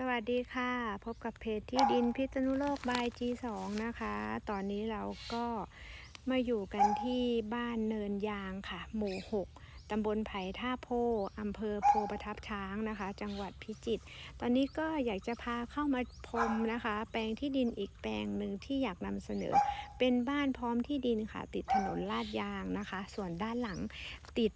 สวัสดีค่ะ พบกับเพจที่ดินพิษณุโลกบาย G2 นะคะ ตอนนี้เราก็มาอยู่กันที่บ้านเนินยางค่ะ หมู่ 6 ตำบลไผ่ท่าโพอำเภอโพประทับช้างนะคะ จังหวัดพิจิตร ตอนนี้ก็อยากจะพาเข้ามาพรมนะคะ แปลงที่ดินอีกแปลงหนึ่งที่อยากนำเสนอ เป็นบ้านพร้อมที่ดินค่ะ ติดถนนลาดยางนะคะ ส่วนด้านหลังติด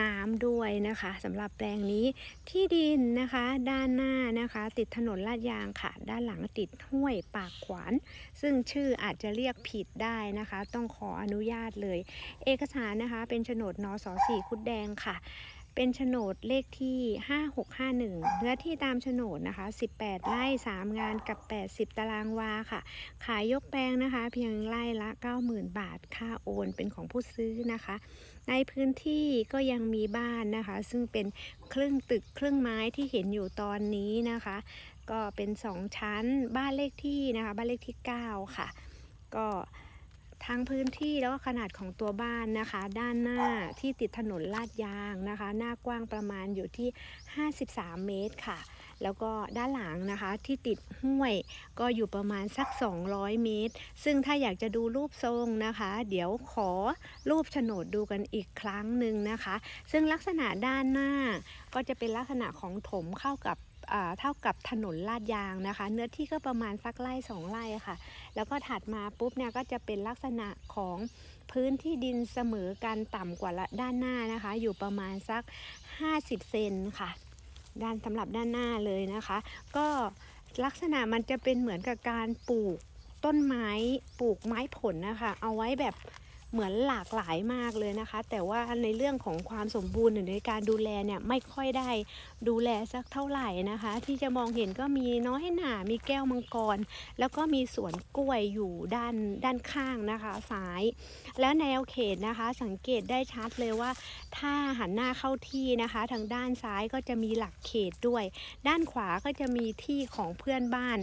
น้ำด้วยนะคะสำหรับแปลงนี้ที่ดินนะคะ ด้านหน้านะคะ ติดถนนลาดยางค่ะ ด้านหลังติดห้วยปากขวาน ซึ่งชื่ออาจจะเรียกผิดได้นะคะ ต้องขออนุญาตเลย เอกสารนะคะ เป็นโฉนดนสสี่คุดแดงค่ะ เป็นโฉนดเลขที่ 5651 เนื้อที่ตามโฉนดนะคะ 18 ไร่ 3 งานกับ 80 ตารางวาค่ะ ขายยกแปลงนะคะ เพียงไร่ละ 90,000 บาท ค่าโอนเป็นของผู้ซื้อนะคะ ในพื้นที่ก็ยังมีบ้านนะคะ ซึ่งเป็นครึ่งตึกครึ่งไม้ที่เห็นอยู่ตอนนี้นะคะ ก็เป็นสองชั้น บ้านเลขที่นะคะ บ้านเลขที่ 9 ค่ะ ก็ ทั้งพื้นที่แล้วก็ขนาดของตัวบ้านนะคะ ด้านหน้าที่ติดถนนลาดยางนะคะ หน้ากว้างประมาณอยู่ที่ 53 เมตรค่ะ แล้วก็ด้านหลังนะคะที่ติดห้วยก็อยู่ประมาณสัก 200 เมตร ซึ่งถ้าอยากจะดูรูปทรงนะคะ เดี๋ยวขอรูปโฉนดดูกันอีกครั้งหนึ่งนะคะ ซึ่งลักษณะด้านหน้าก็จะเป็นลักษณะของถมเข้ากับ เท่ากับถนนลาดยางนะคะ เนื้อที่ก็ประมาณสักไร่สองไร่ค่ะ แล้วก็ถัดมาปุ๊บเนี่ยก็จะเป็นลักษณะของพื้นที่ดินเสมอกันต่ำกว่าละด้านหน้านะคะ อยู่ประมาณสัก 50 เซนค่ะ ด้านสำหรับด้านหน้าเลยนะคะ ก็ลักษณะมันจะเป็นเหมือนกับการปลูกต้นไม้ปลูกไม้ผลนะคะ เอาไว้แบบ เหมือนหลากหลายมากเลยนะคะ แต่ว่าในเรื่องของความสมบูรณ์หรือในการดูแลเนี่ยไม่ค่อยได้ดูแลสักเท่าไหร่นะคะ ที่จะมองเห็นก็มีน้อยหนามีแก้วมังกร แล้วก็มีสวนกล้วยอยู่ด้านด้านข้างนะคะซ้าย และแนวเขตนะคะ สังเกตได้ชัดเลยว่า ถ้าหันหน้าเข้าที่นะคะ ทางด้านซ้ายก็จะมีหลักเขตด้วย ด้านขวาก็จะมีที่ของเพื่อนบ้าน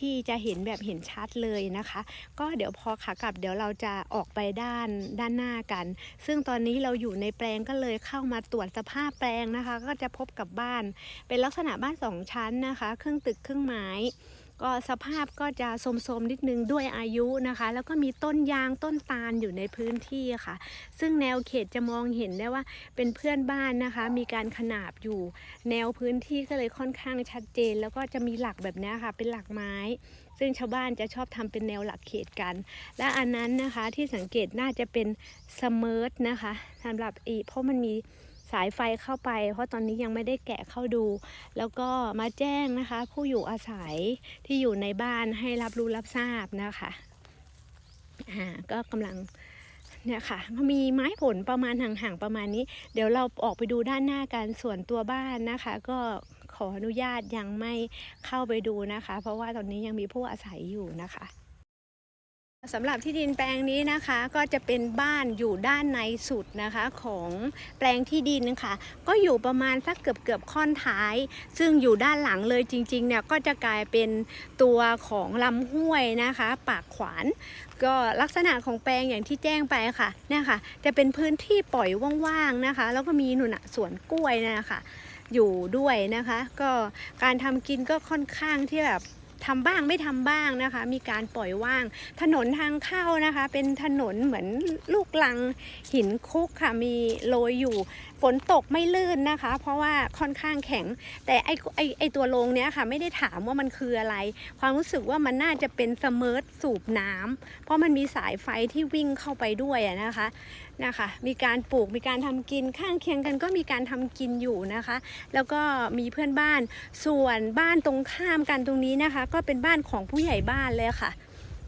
ที่จะเห็นแบบเห็นชัดเลยนะคะ ก็เดี๋ยวพอขากลับเดี๋ยวเราจะออกไปด้านด้านหน้ากัน ซึ่งตอนนี้เราอยู่ในแปลงก็เลยเข้ามาตรวจสภาพแปลงนะคะ ก็จะพบกับบ้าน เป็นลักษณะบ้านสองชั้นนะคะ ครึ่งตึกครึ่งไม้ ก็สภาพก็จะโทรมๆนิดนึงด้วยอายุนะคะ แล้วก็มีต้นยางต้นตาลอยู่ในพื้นที่ค่ะ ซึ่งแนวเขตจะมองเห็นได้ว่าเป็นเพื่อนบ้านนะคะ มีการขนาบอยู่แนวพื้นที่ก็เลยค่อนข้างชัดเจน แล้วก็จะมีหลักแบบนี้ค่ะ เป็นหลักไม้ ซึ่งชาวบ้านจะชอบทำเป็นแนวหลักเขตกัน และอันนั้นนะคะที่สังเกตน่าจะเป็นสมิร์ทนะคะสำหรับอีเพราะมันมี สายไฟเข้าไป เพราะตอนนี้ยังไม่ได้แกะเข้าดู แล้วก็มาแจ้งนะคะ ผู้อยู่อาศัยที่อยู่ในบ้านให้รับรู้รับทราบนะคะอ่าก็กำลังเนี่ยค่ะมีไม้ผลประมาณห่างๆประมาณนี้ เดี๋ยวเราออกไปดูด้านหน้ากันส่วนตัวบ้านนะคะ ก็ขออนุญาตยังไม่เข้าไปดูนะคะ เพราะว่าตอนนี้ยังมีผู้อาศัยอยู่นะคะ สำหรับที่ดินแปลงนี้นะคะก็จะเป็นบ้านอยู่ด้านในสุดนะคะของแปลงที่ดินค่ะ ก็อยู่ประมาณสักเกือบเกือบค่อนท้าย ซึ่งอยู่ด้านหลังเลยจริงๆเนี่ยก็จะกลายเป็นตัวของลำห้วยนะคะ ปากขวาน ก็ลักษณะของแปลงอย่างที่แจ้งไปค่ะเนี่ยค่ะ จะเป็นพื้นที่ปล่อยว่างๆนะคะ แล้วก็มีหนุนะสวนกล้วยนะคะอยู่ด้วยนะคะ ก็การทำกินก็ค่อนข้างที่แบบ ทำบ้างไม่ทำบ้างนะคะ มีการปล่อยว่าง ถนนทางเข้านะคะ เป็นถนนเหมือนลูกลังหินคุกค่ะมีโรยอยู่ฝนตกไม่ลื่นนะคะ เพราะว่าค่อนข้างแข็ง แต่ไอไอไอตัวโรงเนี้ยค่ะ ไม่ได้ถามว่ามันคืออะไร ความรู้สึกว่ามันน่าจะเป็นสมิร์ทสูบน้ำเพราะมันมีสายไฟที่วิ่งเข้าไปด้วยนะคะนะคะ มีการปลูกมีการทำกินข้างเคียงกันก็มีการทำกินอยู่นะคะ แล้วก็มีเพื่อนบ้านส่วนบ้านตรงข้ามกันตรงนี้นะคะ ก็เป็นบ้านของผู้ใหญ่บ้านเลยค่ะ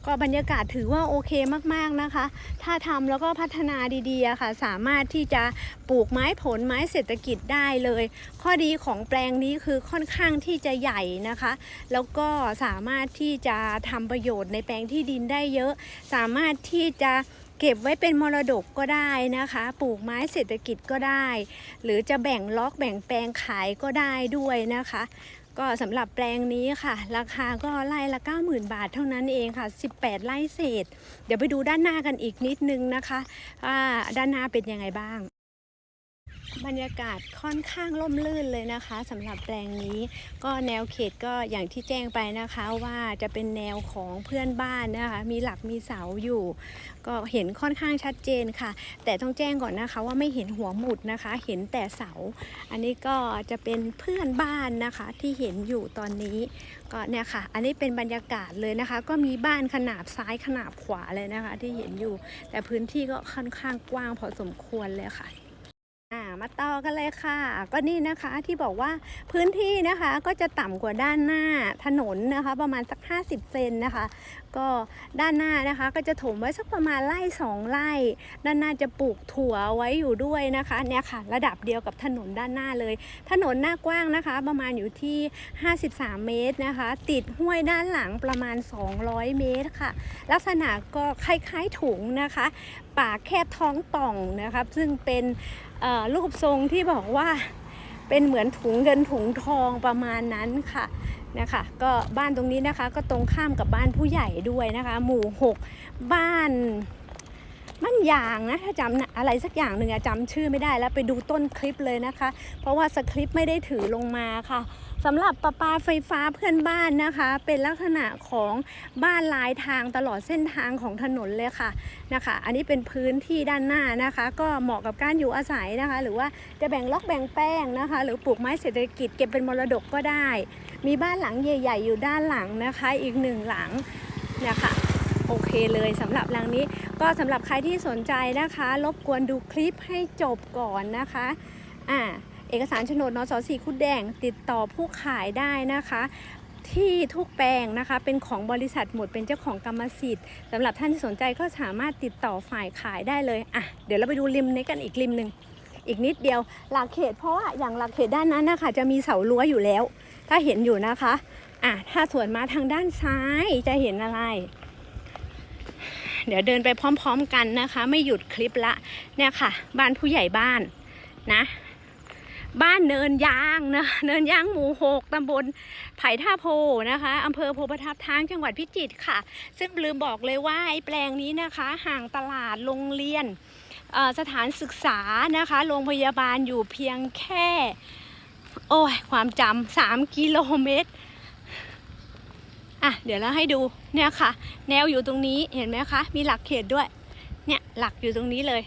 ก็บรรยากาศถือว่าโอเคมากๆนะคะ ถ้าทำแล้วก็พัฒนาดีๆค่ะ สามารถที่จะปลูกไม้ผลไม้เศรษฐกิจได้เลย ข้อดีของแปลงนี้คือค่อนข้างที่จะใหญ่นะคะ แล้วก็สามารถที่จะทำประโยชน์ในแปลงที่ดินได้เยอะ สามารถที่จะเก็บไว้เป็นมรดกก็ได้นะคะ ปลูกไม้เศรษฐกิจก็ได้ หรือจะแบ่งล็อกแบ่งแปลงขายก็ได้ด้วยนะคะ ก็สำหรับแปลงนี้ค่ะ ราคาก็ไร่ละ 90,000 บาทเท่านั้นเองค่ะ 18 ไร่เศษ เดี๋ยวไปดูด้านหน้ากันอีกนิดนึงนะคะว่าด้านหน้าเป็นยังไงบ้าง บรรยากาศค่อนข้างร่มรื่นเลยนะคะสำหรับแปลงนี้ ก็แนวเขตก็อย่างที่แจ้งไปนะคะว่าจะเป็นแนวของเพื่อนบ้านนะคะ มีหลักมีเสาอยู่ ก็เห็นค่อนข้างชัดเจนค่ะ แต่ต้องแจ้งก่อนนะคะว่าไม่เห็นหัวหมุดนะคะ เห็นแต่เสา อันนี้ก็จะเป็นเพื่อนบ้านนะคะที่เห็นอยู่ตอนนี้ก็เนี่ยค่ะ อันนี้เป็นบรรยากาศเลยนะคะ ก็มีบ้านขนาบซ้ายขนาบขวาเลยนะคะ ที่เห็นอยู่ แต่พื้นที่ก็ค่อนข้างกว้างพอสมควรเลยค่ะ มาต่อกันเลยค่ะ ก็นี่นะคะที่บอกว่าพื้นที่นะคะก็จะต่ำกว่าด้านหน้าถนนนะคะ ประมาณสัก 50 เซนนะคะ ก็ด้านหน้านะคะ ก็จะถมไว้สักประมาณไร่สองไร่ ด้านหน้าจะปลูกถั่วไว้อยู่ด้วยนะคะเนี่ยค่ะ ระดับเดียวกับถนนด้านหน้าเลย ถนนหน้ากว้างนะคะ ประมาณอยู่ที่ 53 เมตรนะคะ ติดห้วยด้านหลังประมาณ 200 เมตรค่ะ ลักษณะก็คล้ายๆถุงนะคะ ปากแคบท้องป่องนะคะซึ่งเป็น รูปทรงที่บอกว่าเป็นเหมือนถุงเงินถุงทองประมาณนั้นค่ะนะคะก็บ้านตรงนี้นะคะก็ตรงข้ามกับบ้านผู้ใหญ่ด้วยนะคะ หมู่ 6 บ้านมันยางนะถ้าจำอะไรสักอย่างหนึ่งอะจำชื่อไม่ได้แล้วไปดูต้นคลิปเลยนะคะ เพราะว่าสคริปต์ไม่ได้ถือลงมาค่ะ สำหรับประปาไฟฟ้าเพื่อนบ้านนะคะ เป็นลักษณะของบ้านลายทางตลอดเส้นทางของถนนเลยค่ะนะคะ อันนี้เป็นพื้นที่ด้านหน้านะคะ ก็เหมาะกับการอยู่อาศัยนะคะ หรือว่าจะแบ่งล็อกแบ่งแป้งนะคะ หรือปลูกไม้เศรษฐกิจเก็บเป็นมรดกก็ได้ มีบ้านหลังใหญ่ ๆ อยู่ด้านหลังนะคะ อีกหนึ่งหลังนี่ยค่ะโอเคเลยสำหรับหลังนี้ก็สำหรับใครที่สนใจนะคะ รบกวนดูคลิปให้จบก่อนนะคะอ่า เอกสารโฉนดนสสีคุดแดงติดต่อผู้ขายได้นะคะ ที่ทุกแปลงนะคะ เป็นของบริษัทหมดเป็นเจ้าของกรรมสิทธิ์สำหรับท่านที่สนใจก็สามารถติดต่อฝ่ายขายได้เลยอะเดี๋ยวเราไปดูริมนี้กันอีกริมหนึ่งอีกนิดเดียวหลักเขตเพราะว่าอย่างหลักเขตด้านนั้นนะคะจะมีเสารั้วอยู่แล้ว ถ้าเห็นอยู่นะคะอะถ้าสวนมาทางด้านซ้ายจะเห็นอะไร เดี๋ยวเดินไปพร้อม ๆ กันนะคะ ไม่หยุดคลิปละเนี่ยค่ะ บ้านผู้ใหญ่บ้านนะ บ้านเนินยางนะเนินยางหมู่หกตำบลไผ่ท่าโพนะคะอำเภอโพประทับทางจังหวัดพิจิตรค่ะ ซึ่งลืมบอกเลยว่าไอ้แปลงนี้นะคะ ห่างตลาดโรงเรียนสถานศึกษานะคะโรงพยาบาลอยู่เพียงแค่ โอ้ย ความจำสามกิโลเมตรอะเดี๋ยวเราให้ดูเนี่ยค่ะ แนวอยู่ตรงนี้เห็นไหมคะ มีหลักเขตด้วย เนี่ยหลักอยู่ตรงนี้เลย